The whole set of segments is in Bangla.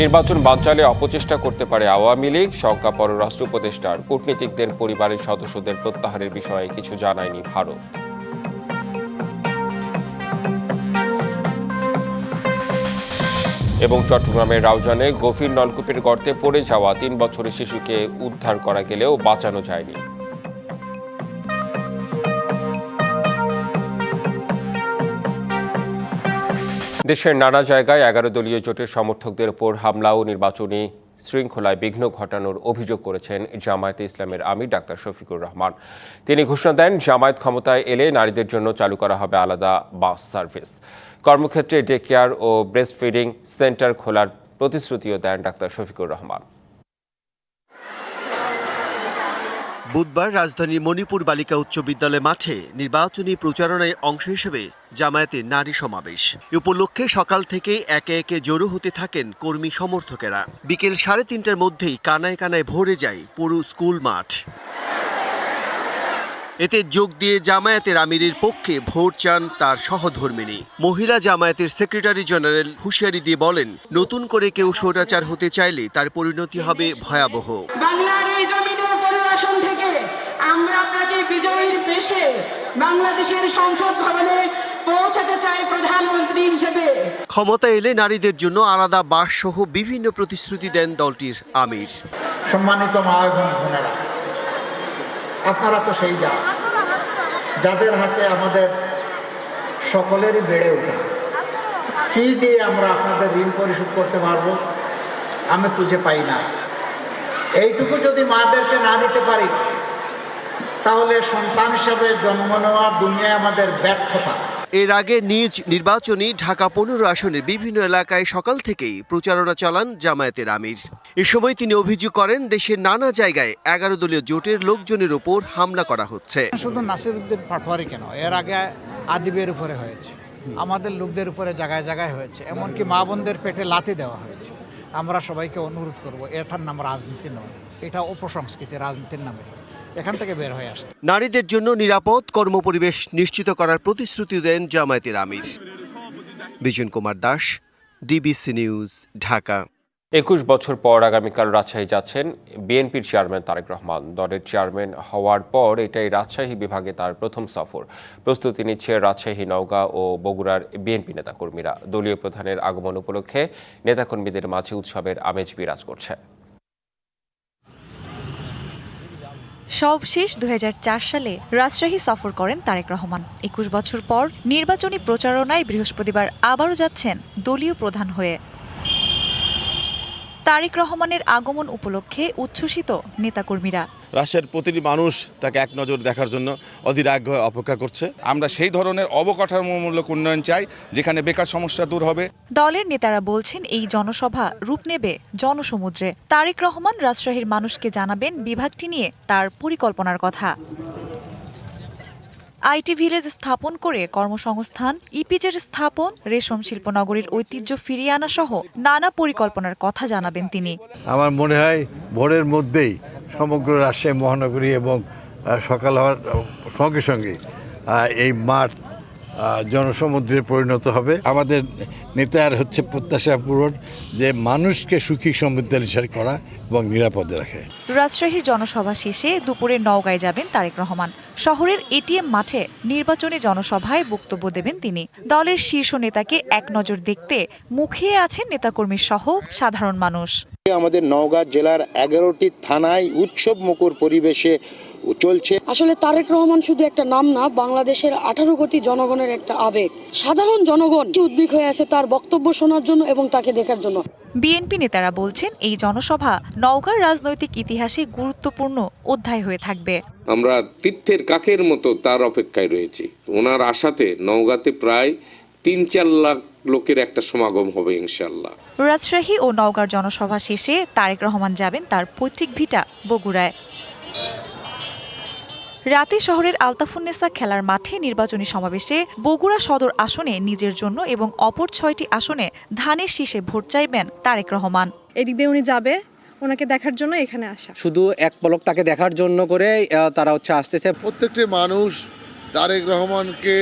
নির্বাচন বানচালে অপচেষ্টা করতে পারে আওয়ামী লীগ শঙ্কা পররাষ্ট্র উপদেষ্টার কূটনীতিকদের পরিবারের সদস্যদের প্রত্যাহারের বিষয়ে কিছু জানায়নি ভারত। এবং চট্টগ্রামের রাউজানে গভীর নলকূপের গর্তে পড়ে যাওয়া তিন বছরের শিশুকে উদ্ধার করা গেলেও বাঁচানো যায়নি। দেশের নানা জায়গায় এগারো দলীয় জোটের সমর্থকদের ওপর হামলা ও নির্বাচনী শৃঙ্খলায় বিঘ্ন ঘটানোর অভিযোগ করেছেন জামায়াতে ইসলামের আমির ডাক্তার শফিকুর রহমান। তিনি ঘোষণা দেন, জামায়াত ক্ষমতায় এলে নারীদের জন্য চালু করা হবে আলাদা বাস সার্ভিস। কর্মক্ষেত্রে ডে কেয়ার ও ব্রেস্ট ফিডিং সেন্টার খোলার প্রতিশ্রুতিও দেন ডাক্তার শফিকুর রহমান। বুধবার রাজধানীর মণিপুর বালিকা উচ্চ বিদ্যালয় মাঠে নির্বাচনী প্রচারণায় অংশ হিসেবে জামায়াতের নারী সমাবেশ। উপলক্ষে সকাল থেকেই একে একে জড়ো হতে থাকেন কর্মী সমর্থকেরা। বিকেল সাড়ে তিনটার মধ্যেই কানায় কানায় ভরে যায় পুরো স্কুল মাঠ। এতে যোগ দিয়ে জামায়াতের আমিরের পক্ষে ভোট চান তার সহধর্মিনী। মহিলা জামায়াতের সেক্রেটারি জেনারেল হুঁশিয়ারি দিয়ে বলেন, নতুন করে কেউ স্বৈরাচার হতে চাইলে তার পরিণতি হবে ভয়াবহ। বাংলার এই কোনো আসন থেকে আমরা আপনাকে বিজয়ীর পেশে বাংলাদেশের সংসদ ভবনে পৌঁছাতে চাই প্রধানমন্ত্রী হিসেবে। ক্ষমতা এলে নারীদের জন্য আলাদা বাস সহ বিভিন্ন প্রতিশ্রুতি দেন দলটির আমির। সম্মানিত মা এবং বোনেরা আপনারা তো সেই যা যাদের হাতে আমাদের সকলেরই বেড়ে ওঠা কী দিয়ে আমরা আপনাদের ঋণ পরিশোধ করতে পারব আমি খুঁজে পাই না। এইটুকু যদি মাদেরকে না দিতে পারি তাহলে সন্তান হিসাবে জন্ম নেওয়া দুনিয়ায় আমাদের ব্যর্থতা। এর আগে নিজ নির্বাচনী ঢাকা পনেরো আসনের বিভিন্ন এলাকায় সকাল থেকেই প্রচারণা চালান জামায়াতের আমির। এ সময় তিনি অভিযোগ করেন দেশের নানা জায়গায় এগারো দলীয় জোটের লোকজনের ওপর হামলা করা হচ্ছে। শুধু নাসিরুদ্দিন পাটোয়ারি কেন? এর আগে আদিবের উপরে হয়েছে। আমাদের লোকদের উপরে জায়গায় জায়গায় হয়েছে। এমনকি মা বোনদের পেটে লাথি দেওয়া হয়েছে। আমরা সবাইকে অনুরোধ করব, এটার নাম রাজনীতি নয়, এটা অপসংস্কৃতি, রাজনীতির নামে। এখান থেকে বের হয়ে আসতে। নারীদের জন্য নিরাপদ কর্মপরিবেশ নিশ্চিত করার প্রতিশ্রুতি দেন জামায়াতের আমির। Bijon Kumar Das, DBC news, Dhaka. একুশ বছর পর আগামীকাল রাজশাহী যাচ্ছেন বিএনপির চেয়ারম্যান তারেক রহমান। দলের চেয়ারম্যান হওয়ার পর এটাই রাজশাহী বিভাগে তার প্রথম সফর। প্রস্তুতি নিচ্ছে রাজশাহী, নওগাঁ ও বগুড়ার বিএনপি নেতাকর্মীরা। দলীয় প্রধানের আগমন উপলক্ষে নেতাকর্মীদের মাঝে উৎসবের আমেজ বিরাজ করছে। সব শেষ দু সালে রাজশাহী সফর করেন তারেক রহমান। একুশ বছর পর নির্বাচনী প্রচারণায় বৃহস্পতিবার আবারও যাচ্ছেন দলীয় প্রধান হয়ে। তারেক রহমানের আগমন উপলক্ষে উচ্ছ্বসিত নেতাকর্মীরা। রাশিয়ার প্রতিটি মানুষ তাকে এক নজর দেখার জন্য অধীর আগ্রহে অপেক্ষা করছে। আমরা সেই ধরনের অবকাঠামোমূলক উন্নয়ন চাই যেখানে বেকার সমস্যা দূর হবে। দলের নেতারা বলছেন এই জনসভা রূপ নেবে জনসমুদ্রে। তারেক রহমান রাজশাহীর মানুষকে জানাবেন বিভাগটি নিয়ে তার পরিকল্পনার কথা। আইটি ভিলেজ স্থাপন করে কর্মসংস্থান ইপিজের স্থাপন, রেশম শিল্প নগরীর ঐতিহ্য ফিরিয়ে আনা সহ নানা পরিকল্পনার কথা জানাবেন তিনি। আমার মনে হয় ভোরের মধ্যেই সমগ্র রাজশাহী মহানগরী এবং সকাল হওয়ার, সঙ্গে সঙ্গে এই মাঠ জনসমুদ্রে পরিণত হবে। আমাদের নেতার হচ্ছে প্রত্যাশা পূরণ যে মানুষকে সুখী সমৃদ্ধিশালী করা এবং নিরাপদে রাখে। রাজশাহীর জনসভা শেষে দুপুরে নওগাঁয় যাবেন তারেক রহমান। শহরের এটিএম মাঠে নির্বাচনী জনসভায় বক্তব্য দেবেন তিনি। দলের শীর্ষ নেতাকে এক নজর দেখতে মুখিয়ে আছেন নেতাকর্মী সহ সাধারণ মানুষ। আমাদের নওগাঁ জেলার এগারোটি থানায় উৎসব মুখর পরিবেশে চলছে। আসলে তারেক রহমান শুধু একটা নাম না বাংলাদেশের আঠারো কোটি জনগণের একটা আবেগ। সাধারণ জনগণ উদ্বিগ হয়ে আছে তার বক্তব্য শোনার জন্য এবং তাকে দেখার জন্য? বিএনপি নেতারা বলছেন এই জনসভা নওগাঁর রাজনৈতিক ইতিহাসে গুরুত্বপূর্ণ অধ্যায় হয়ে থাকবে। আমরা তীর্থের কাকের মতো তার অপেক্ষায় রয়েছি। ওনার আশাতে নওগাঁতে প্রায় তিন চার লাখ লোকের একটা সমাগম হবে ইনশাল্লাহ রাজশাহী ও নওগাঁর জনসভা শেষে তারেক রহমান যাবেন তার পৈতৃক ভিটা বগুড়ায়। রাতে শহরের আলতাফুন্নেসা খেলার মাঠে নির্বাচনী সমাবেশে বগুড়া সদর আসনে নিজের জন্য এবং অপর ছয়টি আসনে ধানের শীষে ভোট চাইবেন তারেক রহমান। এদিক দিয়ে উনি যাবে ওনাকে দেখার জন্য এখানে আসা। শুধু এক পলক তাকে দেখার জন্য করে তারা হচ্ছে আসতেছে। প্রত্যেকটি মানুষ তারেক রহমানকে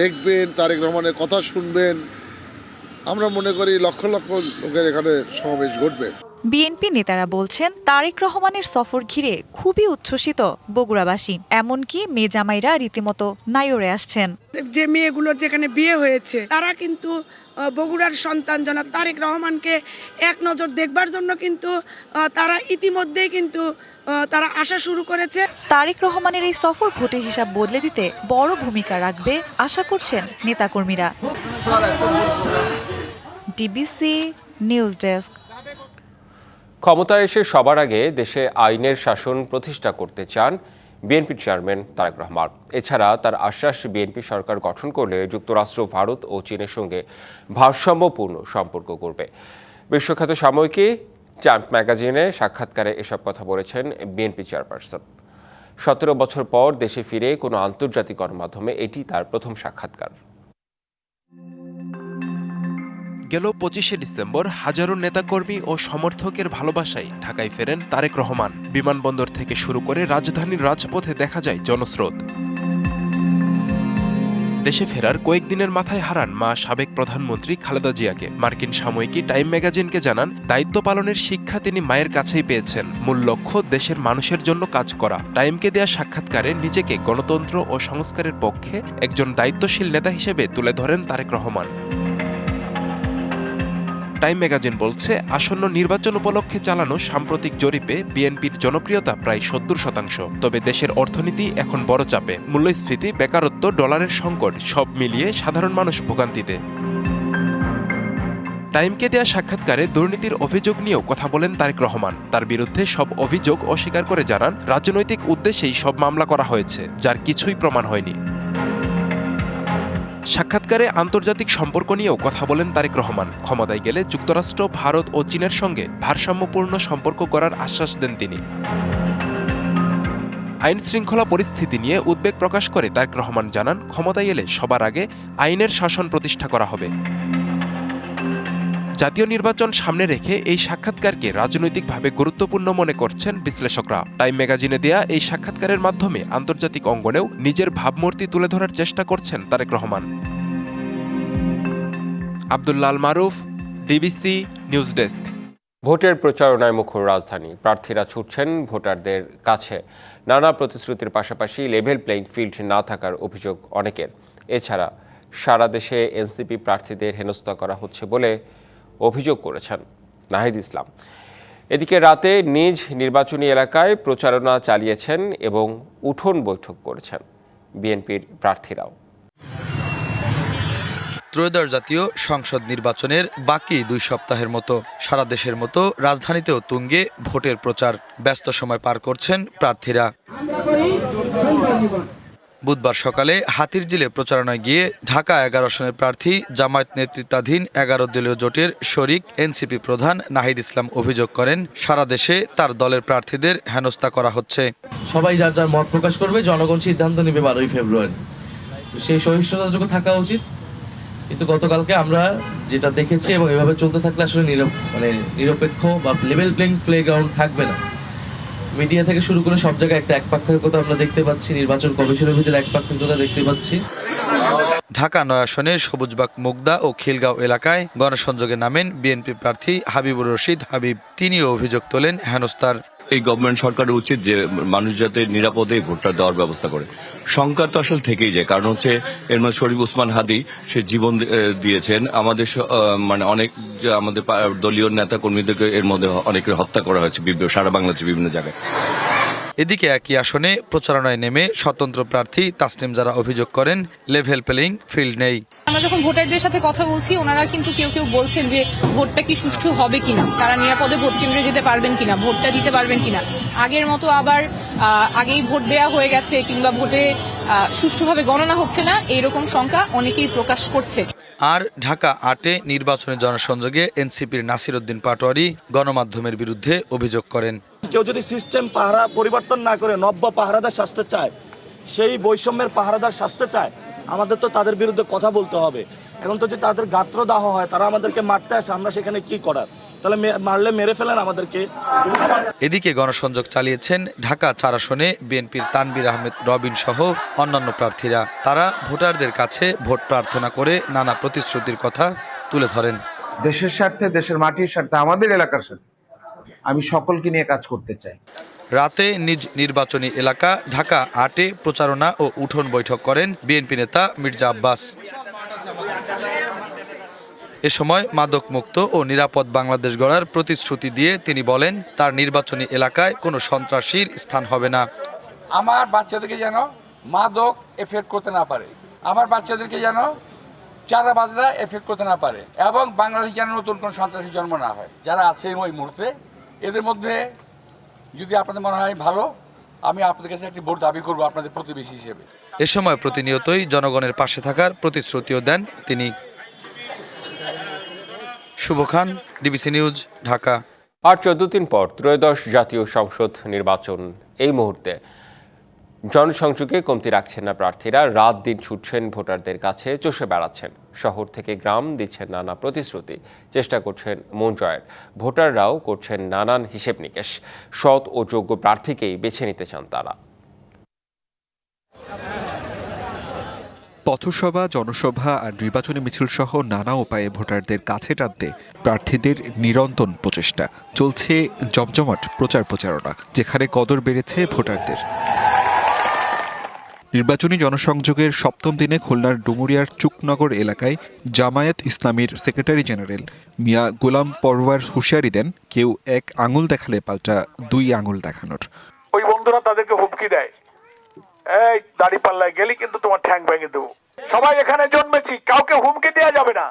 দেখবেন তারেক রহমানের কথা শুনবেন। আমরা মনে করি লক্ষ লক্ষ লোকের এখানে সমাবেশ ঘটবে। বিএনপি নেতারা বলছেন তারেক রহমানের সফর ঘিরে খুবই উচ্ছ্বসিত বগুড়াবাসী এমনকি মেয়ে জামাইরা রীতিমতো নাইরে আসছেন। যে মেয়েগুলোর যেখানে বিয়ে হয়েছে তারা কিন্তু বগুড়ার সন্তান জনাব তারেক রহমানকে এক নজর দেখবার জন্য কিন্তু তারা ইতিমধ্যে কিন্তু আহ, তারা আসা শুরু করেছে। তারেক রহমানের এই সফর ভোটের হিসাব বদলে দিতে বড় ভূমিকা রাখবে আশা করছেন নেতাকর্মীরা। DBC news desk. ক্ষমতায় এসে সবার আগে দেশে আইনের শাসন প্রতিষ্ঠা করতে চান বিএনপি চেয়ারম্যান তারেক রহমান। এছাড়া তার আশ্বাস বিএনপি সরকার গঠন করলে যুক্তরাষ্ট্র, ভারত ও চীনের সঙ্গে ভারসাম্যপূর্ণ সম্পর্ক করবে বিশ্বখ্যাত সাময়িকী চাম্প ম্যাগাজিনে সাক্ষাৎকারে এসব কথা বলেছেন বিএনপি চেয়ারপারসন। সতেরো বছর পর দেশে ফিরে কোনো আন্তর্জাতিক গণমাধ্যমে এটি তার প্রথম সাক্ষাৎকার। গেল পঁচিশে ডিসেম্বর হাজারো নেতাকর্মী ও সমর্থকের ভালোবাসায় ঢাকায় ফেরেন তারেক রহমান। বিমানবন্দর থেকে শুরু করে রাজধানীর রাজপথে দেখা যায় জনস্রোত। দেশে ফেরার কয়েকদিনের মাথায় হারান মা সাবেক প্রধানমন্ত্রী খালেদা জিয়াকে। মার্কিন সাময়িকী টাইম ম্যাগাজিনকে জানান, দায়িত্ব পালনের শিক্ষা তিনি মায়ের কাছেই পেয়েছেন। মূল লক্ষ্য, দেশের মানুষের জন্য কাজ করা। টাইমকে দেয়া সাক্ষাৎকারে নিজেকে গণতন্ত্র ও সংস্কারের পক্ষে একজন দায়িত্বশীল নেতা হিসেবে তুলে ধরেন তারেক রহমান। টাইম ম্যাগাজিন বলছে, আসন্ন নির্বাচন উপলক্ষে চালানো সাম্প্রতিক জরিপে বিএনপির জনপ্রিয়তা প্রায় সত্তর শতাংশ। তবে দেশের অর্থনীতি এখন বড় চাপে। মূল্যস্ফীতি, বেকারত্ব, ডলারের সংকট, সব মিলিয়ে সাধারণ মানুষ ভোগান্তিতে। টাইমকে দেয়া সাক্ষাৎকারে দুর্নীতির অভিযোগ নিয়েও কথা বলেন তারেক রহমান। তার বিরুদ্ধে সব অভিযোগ অস্বীকার করে জানান, রাজনৈতিক উদ্দেশ্যেই সব মামলা করা হয়েছে, যার কিছুই প্রমাণ হয়নি। সাক্ষাৎকারে আন্তর্জাতিক সম্পর্ক নিয়েও কথা বলেন তারেক রহমান। ক্ষমতায় গেলে যুক্তরাষ্ট্র, ভারত ও চীনের সঙ্গে ভারসাম্যপূর্ণ সম্পর্ক করার আশ্বাস দেন তিনি। আইন শৃঙ্খলা পরিস্থিতি নিয়ে উদ্বেগ প্রকাশ করে তারেক রহমান জানান, ক্ষমতায় এলে সবার আগে আইনের শাসন প্রতিষ্ঠা করা হবে। জাতীয় নির্বাচন সামনে রেখে এই সাক্ষাৎকারকে রাজনৈতিকভাবে গুরুত্বপূর্ণ মনে করছেন বিশ্লেষকরা। টাইম ম্যাগাজিনে দেয়া এই সাক্ষাৎকারের মাধ্যমে আন্তর্জাতিক অঙ্গনেও নিজের ভাবমূর্তি তুলে ধরার চেষ্টা করছেন Tarique Rahman. Abdullahil Maruf, DBC news desk. ভোটের প্রচারণায় মুখর রাজধানী। প্রার্থীরা ছুটছেন ভোটারদের কাছে। নানা প্রতিশ্রুতির পাশাপাশি লেভেল প্লেইং ফিল্ড না থাকার অভিযোগ অনেকের। এছাড়া সারা দেশে এনসিপি প্রার্থীদের হেনস্থা করা হচ্ছে বলে অভিযোগ করেছেন নাহিদ ইসলাম। এদিকে রাতে নিজ নির্বাচনী এলাকায় প্রচারণা চালিয়েছেন এবং উঠোন বৈঠক করেছেন বিএনপির প্রার্থীরাও। ত্রয়োদশ জাতীয় সংসদ নির্বাচনের বাকি দুই সপ্তাহের মতো সারা দেশের মতো রাজধানীতেও তুঙ্গে ভোটের প্রচার ব্যস্ত সময় পার করছেন প্রার্থীরা। বুধবার সকালে হাতিরঝিলে প্রচারণায় গিয়ে ঢাকা এগারো আসনের প্রার্থী জামায়াত নেতৃত্বাধীন এগারো দলীয় জোটের শরিক এনসিপি প্রধান নাহিদ ইসলাম অভিযোগ করেন, সারা দেশে তার দলের প্রার্থীদের হেনস্থা করা হচ্ছে। সবাই যার যার মত প্রকাশ করবে, জনগণ সিদ্ধান্ত নেবে বারোই ফেব্রুয়ারি। সেই সহিষ্ণুতাটুকু থাকা উচিত। কিন্তু গতকালকে আমরা যেটা দেখেছি এবং এভাবে চলতে থাকলে আসলে মানে নিরপেক্ষ বা লেভেল প্লেইং প্লে গ্রাউন্ড থাকবে না। মিডিয়া থেকে শুরু করে সব জায়গায় একটা একপাক্ষিকতা আমরা দেখতে পাচ্ছি, নির্বাচন কমিশনের ভিতরে একপাক্ষিকতা দেখতে পাচ্ছি। ঢাকা, নয়াসনে সবুজবাগ, মুগদা ও খিলগাঁও এলাকায় গণসংযোগে নামেন বিএনপি প্রার্থী হাবিবুর রশিদ হাবিব। তিনিও অভিযোগ তোলেন হেনস্তার এই গভর্নমেন্ট সরকারের উচিত যে মানুষ যাতে নিরাপদে ভোটটা দেওয়ার ব্যবস্থা করে। সংখ্যা তো আসলে থেকেই যায়, কারণ হচ্ছে এর মধ্যে শরীফ উসমান হাদি, সে জীবন দিয়েছেন। আমাদের মানে অনেক আমাদের দলীয় নেতা কর্মীদেরকে এর মধ্যে অনেকের হত্যা করা হয়েছে সারা বাংলাদেশের বিভিন্ন জায়গায়। এদিকে একই আসনে প্রচারণায় নেমে স্বতন্ত্র প্রার্থী তাসনিম যারা অভিযোগ করেন লেভেল প্লেইং ফিল্ড নেই। আমরা যখন ভোটারদের সাথে কথা বলছি ওনারা কিন্তু কেউ কেউ বলছেন যে ভোটটা কি সুষ্ঠু হবে কিনা তারা নিরাপদে ভোট কেন্দ্রে যেতে পারবেন কিনা ভোটটা দিতে পারবেন কিনা। আগের মতো আবার আগেই ভোট দেয়া হয়ে গেছে কিংবা ভোটে সুষ্ঠুভাবে গণনা হচ্ছে না এইরকম শঙ্কা অনেকেই প্রকাশ করছে। আর ঢাকা আটে নির্বাচনী জনসংযোগে এনসিপির নাসির উদ্দিন পাটোয়ারি গণমাধ্যমের বিরুদ্ধে অভিযোগ করেন। কেউ যদি সিস্টেম পাহারা পরিবর্তন না করে নব্য পাহারাদার শাস্তে চায় সেই বৈষম্যের পাহারাদার শাস্তে চায় আমাদের তো তাদের বিরুদ্ধে কথা বলতে হবে। এখন তো যদি তাদের গাত্রদাহ হয় তারা আমাদেরকে মারতে আসে আমরা সেখানে কি করার? তাহলে মারলে মেরে ফেলেন আমাদেরকে। এদিকে গণসংযোগ চালিয়েছেন ঢাকা চার আসনে বিএনপির তানবির আহমেদ রবিন সহ অন্যান্য প্রার্থীরা। তারা ভোটারদের কাছে ভোট প্রার্থনা করে নানা প্রতিশ্রুতির কথা তুলে ধরেন। দেশের স্বার্থে দেশের মাটির স্বার্থে আমাদের এলাকার স্বার্থে। আমি সকলকে নিয়ে কাজ করতে চাই। রাতে নিজ নির্বাচনী এলাকা ঢাকা আটে প্রচারণা ও উঠোন বৈঠক করেন বিএনপি নেতা মির্জা আব্বাস। এ সময় মাদক মুক্ত ও নিরাপদ বাংলাদেশ গড়ার প্রতিশ্রুতি দিয়ে তিনি বলেন তার নির্বাচনী এলাকায় কোনো সন্ত্রাসীর স্থান হবে না। আমার বাচ্চাদেরকে যেন মাদক এফেক্ট করতে না পারে। আমার বাচ্চাদেরকে যেন চাঁদাবাজরা এফেক্ট করতে না পারে এবং বাংলাদেশ যেন নতুন কোনো সন্ত্রাসী জন্ম না হয়। যারা আছে ওই মুহূর্তে এদের মধ্যে যদি আপনাদের মনে হয় ভালো আমি আপনাদের কাছে একটি ভোট দাবি করব আপনাদের প্রতিবেশী হিসেবে। এ সময় প্রতিনিয়তই জনগণের পাশে থাকার প্রতিশ্রুতিও দেন তিনি। Shuvo Khan DBC news Dhaka. আর চোদ্দ দিন পর ত্রয়োদশ জাতীয় সংসদ নির্বাচন এই মুহূর্তে। জনসংযোগে কমতি রাখছেন না প্রার্থীরা, রাত দিন ছুটছেন ভোটারদের কাছে, চষে বেড়াচ্ছেন। শহর থেকে গ্রাম দিচ্ছেন নানা প্রতিশ্রুতি। চেষ্টা করছেন মন জয়ের। ভোটাররাও করছেন নানান হিসেব নিকেশ। সৎ ও যোগ্য প্রার্থীকেই বেছে নিতে চান তারা। পথসভা, জনসভা আর নির্বাচনী মিছিল সহ নানা উপায়ে ভোটারদের কাছে টানতে প্রার্থীদের নিরন্তন প্রচেষ্টা। চলছে জমজমাট প্রচার প্রচারণা, যেখানে কদর বেড়েছে ভোটারদের। নির্বাচনী জনসংযোগের সপ্তম দিনে খুলনার ডুমুরিয়ার চুকনগর এলাকায় জামায়াত ইসলামীর সেক্রেটারি জেনারেল মিয়া গোলাম পরওয়ার হুঁশিয়ারি দেন, কেউ এক আঙুল দেখালে পাল্টা দুই আঙুল দেখানোর। ওই বন্ধুরা তাদেরকে হুমকি দেয়। এই দাড়ি পাল্লায় গেলি কিন্তু তোমার ঠ্যাং ভেঙে দেবো। সবাই এখানে জন্মেছি, কাউকে হুমকি দেওয়া যাবে না।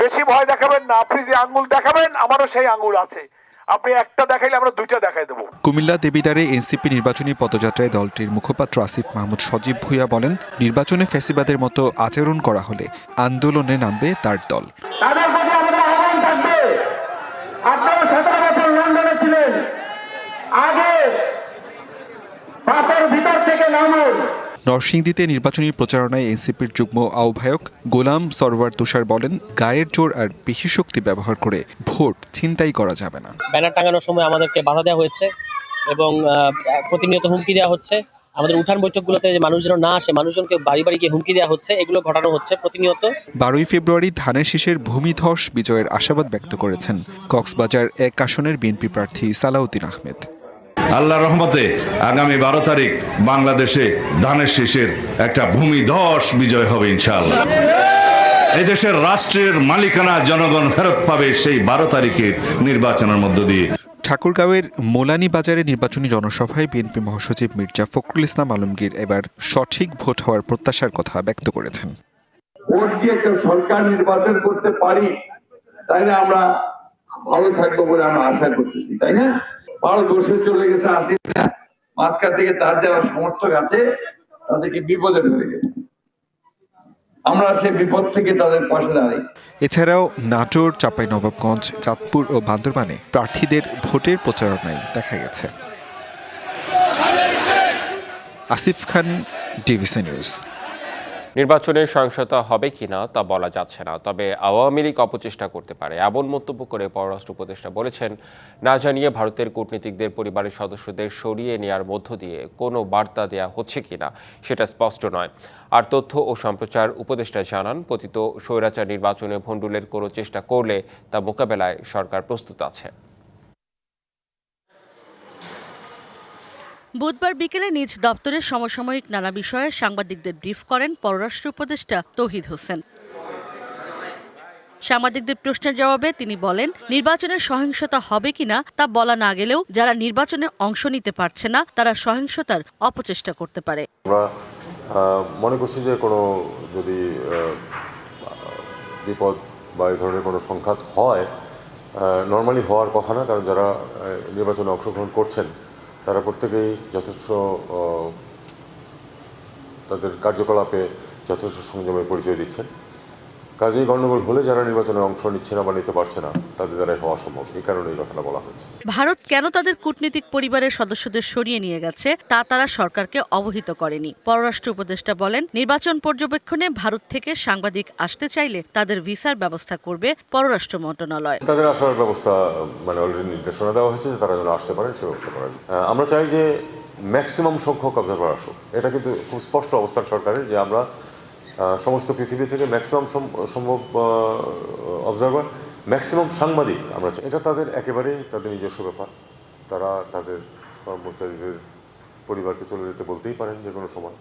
বেশি ভয় দেখাবেন না আপনি যে আঙ্গুল দেখাবেন, আমারও সেই আঙ্গুল আছে। আপনি একটা দেখাইলে আমরা দুইটা দেখাই দেবো। কুমিল্লা দেবিদারে এনসিপি নির্বাচনী পদযাত্রায় দলটির মুখপাত্র আসিফ মাহমুদ সজীব ভুইয়া বলেন নির্বাচনে ফ্যাসিবাদের মতো আচরণ করা হলে আন্দোলনে নামবে তার দল। তাদের প্রতি আমাদের আহ্বান থাকবে। আপনারা সতেরো বছর লন্ডনে ছিলেন। আগে ভিতর থেকে নামুন। নরসিংদীতে নির্বাচনী প্রচারণায় এনসিপির যুগ্ম আহ্বায়ক গোলাম সরওয়ার তুষার বলেন গায়ের জোর আর পেশি শক্তি ব্যবহার করে ভোট ছিনতাই করা যাবে না। ব্যানার টাঙানোর সময় আমাদেরকে বাধা দেওয়া হয়েছে এবং প্রতিনিয়ত হুমকি দেওয়া হচ্ছে। আমাদের উঠান বৈঠকগুলোতে যে মানুষ যেন না আসে মানুষজনকে বাড়ি বাড়ি গিয়ে হুমকি দেওয়া হচ্ছে এগুলো ঘটানো হচ্ছে প্রতিনিয়ত। বারোই ফেব্রুয়ারি ধানের শীষের ভূমিধস বিজয়ের আশাবাদ ব্যক্ত করেছেন কক্সবাজার এক আসনের বিএনপি প্রার্থী সালাউদ্দিন আহমেদ। আল্লাহ রহমতে আগামী বারো তারিখ বাংলাদেশে ধানের শীষের একটা ভূমিধস বিজয় হবে ইনশাআল্লাহ। এই দেশের রাষ্ট্রের মালিকানা জনগণ ফেরত পাবে সেই বারো তারিখের নির্বাচনের মধ্য দিয়ে। ঠাকুরগাঁওয়ের মোলানি বাজারে নির্বাচনী জনসভায় বিএনপি মহাসচিব মির্জা ফখরুল ইসলাম আলমগীর এবার সঠিক ভোট হওয়ার প্রত্যাশার কথা ব্যক্ত করেছেন। ভোট দিয়ে একটা সরকার নির্বাচন করতে পারি তাইলে আমরা ভালো থাকব বলে আমরা আশা করতেছি তাই না? ভারত বসে চলে গেছে আসি না মাঝখান থেকে তার যারা সমর্থক আছে, তাদেরকে বিপদে ফেলে গেছে। আমরা সেই বিপদ থেকে তাদের পাশে দাঁড়াইছি। এছাড়াও নাটোর, চাঁপাইনবাবগঞ্জ, চাঁদপুর ও বান্দরবানে প্রার্থীদের ভোটের প্রচারণায় দেখা গেছে। Asif Khan, DBC news. নির্বাচনের সহিংসতা হবে কিনা তা বলা যাচ্ছে না, তবে আওয়ামী লীগ অপচেষ্টা করতে পারে, এমন মন্তব্য করে পররাষ্ট্র উপদেষ্টা বলেছেন। না জানিয়ে ভারতের কূটনীতিকদের পরিবারের সদস্যদের সরিয়ে নেওয়ার মধ্য দিয়ে কোনো বার্তা দেয়া হচ্ছে কিনা সেটা স্পষ্ট নয়। আর তথ্য ও সম্প্রচার উপদেষ্টা জানান, পতিত স্বৈরাচার নির্বাচনে ভণ্ডুলের কোনো চেষ্টা করলে তা মোকাবেলায় সরকার প্রস্তুত আছে। বুধবার বিকেলে নিজ দপ্তরের সমসাময়িক নানা বিষয়ে সাংবাদিকদের ব্রিফ করেন পররাষ্ট্র উপদেষ্টা তৌহিদ হোসেন। সাংবাদিকদের প্রশ্নের জবাবে তিনি বলেন, নির্বাচনে সহিংসতা হবে কিনা তা বলা না গেলেও যারা নির্বাচনে অংশ নিতে পারছে না, তারা সহিংসতার অপচেষ্টা করতে পারে। আমরা মনে করছি যে কোনো যদি বিপদ বা এই ধরনের কোনো সংঘাত হয় নর্মালি হওয়ার কথা না, কারণ যারা নির্বাচনে অংশগ্রহণ করছেন তারা প্রত্যেকেই যথেষ্ট তাদের কার্যকলাপে যথেষ্ট সংযমের পরিচয় দিচ্ছেন। কাজেই গণ্ডগোল হলে যারা নির্বাচনে অংশ নিচ্ছে না বা নিতে পারছে না তাদের দ্বারাই হওয়া সম্ভব। এই কারণে এই কথাটা বলা হয়েছে। ভারত কেন তাদের কূটনীতিক পরিবারের সদস্যদের সরিয়ে নিয়ে গেছে তা তারা সরকারকে অবহিত করেনি। পররাষ্ট্র উপদেষ্টা বলেন নির্বাচন পর্যবেক্ষণে ভারত থেকে সাংবাদিক আসতে চাইলে তাদের ভিসার ব্যবস্থা করবে পররাষ্ট্র মন্ত্রণালয়। তাদের আসার ব্যবস্থা মানে অলরেডি নির্দেশনা দেওয়া হয়েছে যে তারা যেন আসতে পারেন সে ব্যবস্থা করেন আমরা চাই যে ম্যাক্সিমাম সংখ্যক অবজারভার আসুক। এটা কিন্তু খুব স্পষ্ট অবস্থান সরকারের যে আমরা সমস্ত পৃথিবী থেকে ম্যাক্সিমাম সম্ভব অবজারভার ম্যাক্সিমাম সাংবাদিক আমরা। এটা তাদের একেবারেই তাদের নিজস্ব ব্যাপার। তারা তাদের কর্মচারীদের পরিবারকে চলে যেতে বলতেই পারেন যে কোনো সময়।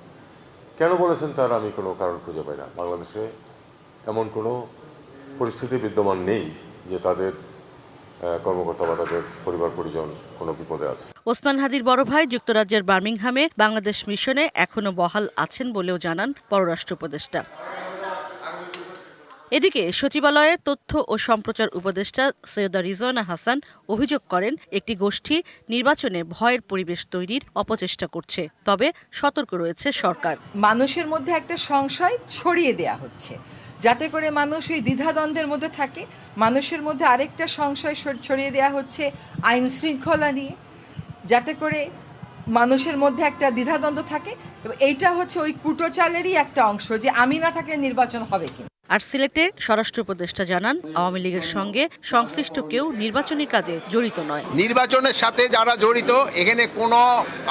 কেন বলেছেন তার আমি কোনো কারণ খুঁজে পাই না। বাংলাদেশে এমন কোনো পরিস্থিতি বিদ্যমান নেই যে তাদের কর্মকর্তা বা তাদের পরিবার পরিজন কোনো বিপদে আছে। ওসমান হাদির বড় ভাই যুক্তরাজ্যের বার্মিংহামে বাংলাদেশ মিশনে এখনও বহাল আছেন বলেও জানান পররাষ্ট্র উপদেষ্টা। এদিকে সচিবালয়ে তথ্য ও সম্প্রচার উপদেষ্টা সৈয়দা রিজওয়ানা হাসান অভিযোগ করেন একটি গোষ্ঠী নির্বাচনে ভয়ের পরিবেশ তৈরির অপচেষ্টা করছে তবে সতর্ক রয়েছে সরকার। মানুষের মধ্যে একটা সংশয় ছড়িয়ে দেয়া হচ্ছে। যাতে করে মানুষ ওই দ্বিধাদ্বন্দ্বের মধ্যে থাকে। মানুষের মধ্যে আরেকটা সংশয় ছড়িয়ে দেওয়া হচ্ছে আইন শৃঙ্খলা নিয়ে। যাতে করে মানুষের মধ্যে একটা দ্বিধাদ্বন্দ্ব থাকে। এইটা হচ্ছে ওই কুটোচালেরই একটা অংশ যে আমি না থাকলে নির্বাচন হবে কি আর সিলেটে স্বরাষ্ট্র উপদেষ্টা জানান আওয়ামী লীগের সঙ্গে সংশ্লিষ্ট কেউ নির্বাচনী কাজে জড়িত নয়। নির্বাচনের সাথে যারা জড়িত এখানে কোনো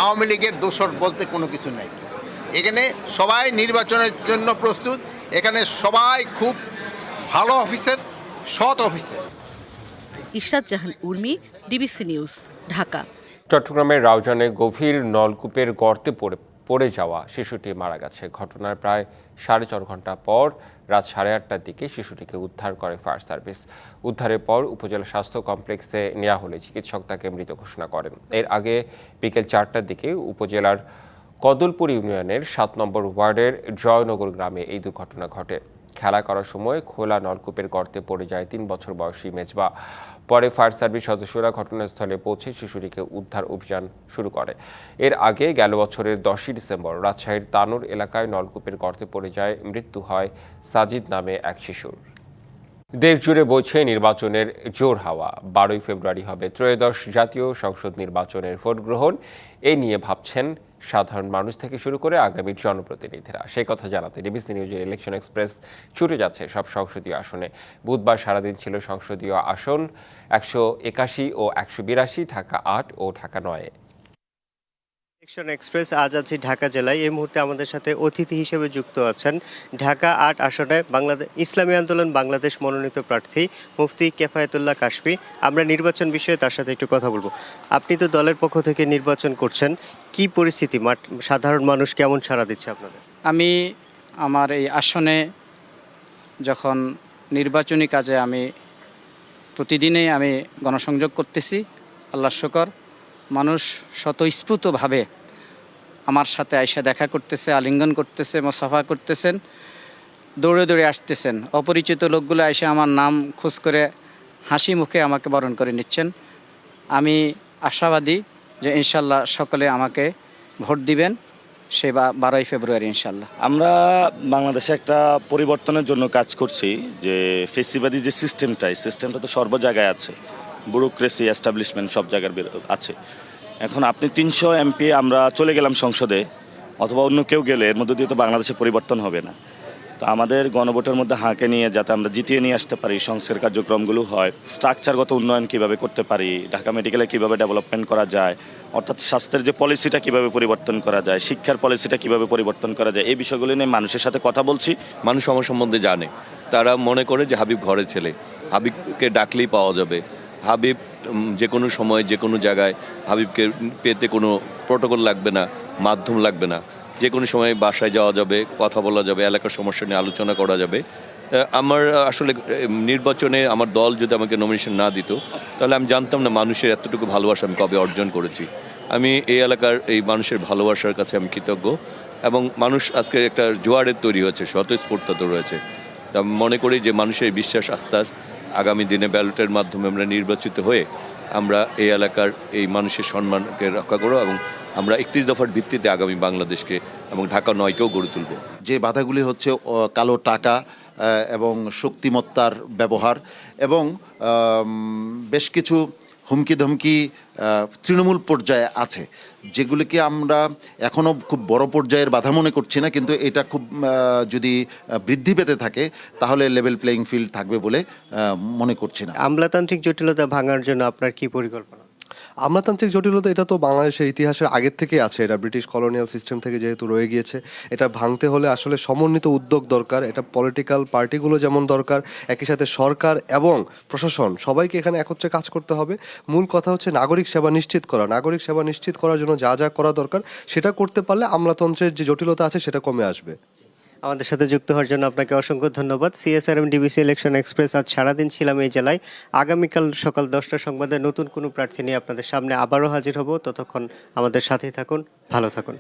আওয়ামী লীগের দোষর বলতে কোনো কিছু নাই। এখানে সবাই নির্বাচনের জন্য প্রস্তুত। এখানে সবাই খুব ভালো অফিসার সৎ officer. Ishrat Jahan Urmi DBC news Dhaka. চট্টগ্রামের রাউজানে গভীর নলকূপের গর্তে পড়ে পড়ে যাওয়া শিশুটি মারা গেছে। ঘটনার প্রায় সাড়ে চার ঘণ্টা পর রাত সাড়ে আটটার দিকে শিশুটিকে উদ্ধার করে ফায়ার সার্ভিস। উদ্ধারের পর উপজেলা স্বাস্থ্য কমপ্লেক্সে নেওয়া হলে চিকিৎসক তাকে মৃত ঘোষণা করেন। এর আগে বিকেল চারটার দিকে উপজেলার কদলপুর ইউনিয়নের সাত নম্বর ওয়ার্ডের জয়নগর গ্রামে এই দুর্ঘটনা ঘটে। খেলা করার সময় খোলা নলকূপের গর্তে পড়ে যায় তিন বছর বয়সী মেজবা। পরে ফায়ার সার্ভিস সদস্যরা ঘটনাস্থলে পৌঁছে শিশুটিকে উদ্ধার অভিযান শুরু করে। এর আগে গেল বছরের দশই ডিসেম্বর রাজশাহীর তানুর এলাকায় নলকূপের গর্তে পড়ে যায় মৃত্যু হয় সাজিদ নামে এক শিশুর। দেশ জুড়ে বইছে নির্বাচনের জোর হাওয়া। বারোই ফেব্রুয়ারি হবে ত্রয়োদশ জাতীয় সংসদ নির্বাচনের ভোট গ্রহণ এ নিয়ে ভাবছেন সাধারণ মানুষ থেকে শুরু করে আগামী জনপ্রতিনিধিরা। সেই কথা জানাতে ডিবিসি নিউজের ইলেকশন এক্সপ্রেস ছুটে যাচ্ছে সব সংসদীয় আসনে। বুধবার সারাদিন ছিল সংসদীয় আসন, একশো একাশি ও একশো বিরাশি, ঢাকা আট ও ঢাকা নয়ে। ইলেকশন এক্সপ্রেস আজ আছি ঢাকা জেলায়। এই মুহূর্তে আমাদের সাথে অতিথি হিসেবে যুক্ত আছেন ঢাকা আট আসনে বাংলাদেশ ইসলামী আন্দোলন বাংলাদেশ মনোনীত প্রার্থী মুফতি কেফায়েতুল্লাহ কাশফি। আমরা নির্বাচন বিষয়ে তার সাথে একটু কথা বলব। আপনি তো দলের পক্ষ থেকে নির্বাচন করছেন। কি পরিস্থিতি? মাঠ সাধারণ মানুষ কেমন সাড়া দিচ্ছে আপনাদের? আমি আমার এই আসনে যখন নির্বাচনী কাজে আমি প্রতিদিনেই আমি গণসংযোগ করতেছি আল্লাহ শকর, মানুষ স্বতঃস্ফূর্তভাবে আমার সাথে আইসা দেখা করতেছে, আলিঙ্গন করতেছে, মোসাফা করতেছেন, দৌড়ে দৌড়ে আসতেছেন। অপরিচিত লোকগুলো এসে আমার নাম খোঁজ করে হাসি মুখে আমাকে বরণ করে নিচ্ছেন। আমি আশাবাদী যে ইনশাল্লাহ সকলে আমাকে ভোট দিবেন, সে বারোই ফেব্রুয়ারি ইনশাল্লাহ। আমরা বাংলাদেশে একটা পরিবর্তনের জন্য কাজ করছি, যে ফেসিবাদী যে সিস্টেমটা এই সিস্টেমটা তো সর্ব জায়গায় আছে। ব্যুরোক্রেসি এস্টাবলিশমেন্ট সব জায়গার আছে। এখন আপনি তিনশো এমপি আমরা চলে গেলাম সংসদে, অথবা অন্য কেউ গেলে এর মধ্যে দিয়ে তো বাংলাদেশে পরিবর্তন হবে না। তো আমাদের গণভোটের মধ্যে হাঁকে নিয়ে যাতে আমরা জিতিয়ে নিয়ে আসতে পারি, সংস্কার কার্যক্রমগুলো হয় স্ট্রাকচারগত উন্নয়ন কীভাবে করতে পারি, ঢাকা মেডিকেলে কীভাবে ডেভেলপমেন্ট করা যায়, অর্থাৎ স্বাস্থ্যের যে পলিসিটা কীভাবে পরিবর্তন করা যায়, শিক্ষার পলিসিটা কীভাবে পরিবর্তন করা যায়, এই বিষয়গুলো নিয়ে মানুষের সাথে কথা বলছি। মানুষ আমার সম্বন্ধে জানে। তারা মনে করে যে হাবিব ঘরের ছেলে। হাবিবকে ডাকলেই পাওয়া যাবে। হাবিব যে কোনো সময়, যে কোনো জায়গায় হাবিবকে পেতে কোনো প্রোটোকল লাগবে না, মাধ্যম লাগবে না। যে কোনো সময় বাসায় যাওয়া যাবে, কথা বলা যাবে, এলাকার সমস্যা নিয়ে আলোচনা করা যাবে। আমার আসলে নির্বাচনে আমার দল যদি আমাকে নমিনেশন না দিত, তাহলে আমি জানতাম না মানুষের এতটুকু ভালোবাসা আমি কবে অর্জন করেছি। আমি এই এলাকার এই মানুষের ভালোবাসার কাছে আমি কৃতজ্ঞ এবং মানুষ আজকে একটা জোয়ারের তৈরি হয়েছে স্বতঃস্ফূর্ত রয়েছে তা মনে করি যে মানুষের বিশ্বাস আস্থা আগামী দিনে ব্যালটের মাধ্যমে আমরা নির্বাচিত হয়ে আমরা এই এলাকার এই মানুষের সম্মানকে রক্ষা করব এবং আমরা একত্রিশ দফার ভিত্তিতে আগামী বাংলাদেশকে এবং ঢাকা নয়কেও গড়ে তুলব। যে বাধাগুলি হচ্ছে কালো টাকা এবং শক্তিমত্তার ব্যবহার এবং বেশ কিছু হুমকি ধমকি তৃণমূল পর্যায়ে আছে, যেগুলিকে আমরা এখনও খুব বড় পর্যায়ের বাধা মনে করছি না, কিন্তু এটা খুব যদি বৃদ্ধি পেতে থাকে, তাহলে লেভেল প্লেয়িং ফিল্ড থাকবে বলে মনে করছি না। আমলাতান্ত্রিক জটিলতা ভাঙার জন্য আপনার কি পরিকল্পনা? আমলাতান্ত্রিক জটিলতা, এটা তো বাংলাদেশের ইতিহাসের আগের থেকেই আছে। এটা ব্রিটিশ কলোনিয়াল সিস্টেম থেকে যেহেতু রয়ে গিয়েছে, এটা ভাঙতে হলে আসলে সমন্বিত উদ্যোগ দরকার, এটা পলিটিক্যাল পার্টিগুলো যেমন দরকার, একই সাথে সরকার এবং প্রশাসন, সবাইকে এখানে একত্রে কাজ করতে হবে। মূল কথা হচ্ছে নাগরিক সেবা নিশ্চিত করা। নাগরিক সেবা নিশ্চিত করার জন্য যা যা করা দরকার, সেটা করতে পারলে আমলাতন্ত্রের যে জটিলতা আছে, সেটা কমে আসবে। আমাদের সাথে যুক্ত হওয়ার জন্য আপনাকে অসংখ্য ধন্যবাদ। সিএসআরএম ডিবিসি ইলেকশন এক্সপ্রেস আজ সারাদিন ছিলাম এই জেলায়। আগামীকাল সকাল দশটা সংবাদে নতুন কোনো প্রার্থী নিয়ে আপনাদের সামনে আবারও হাজির হব। ততক্ষণ আমাদের সাথেই থাকুন, ভালো থাকুন।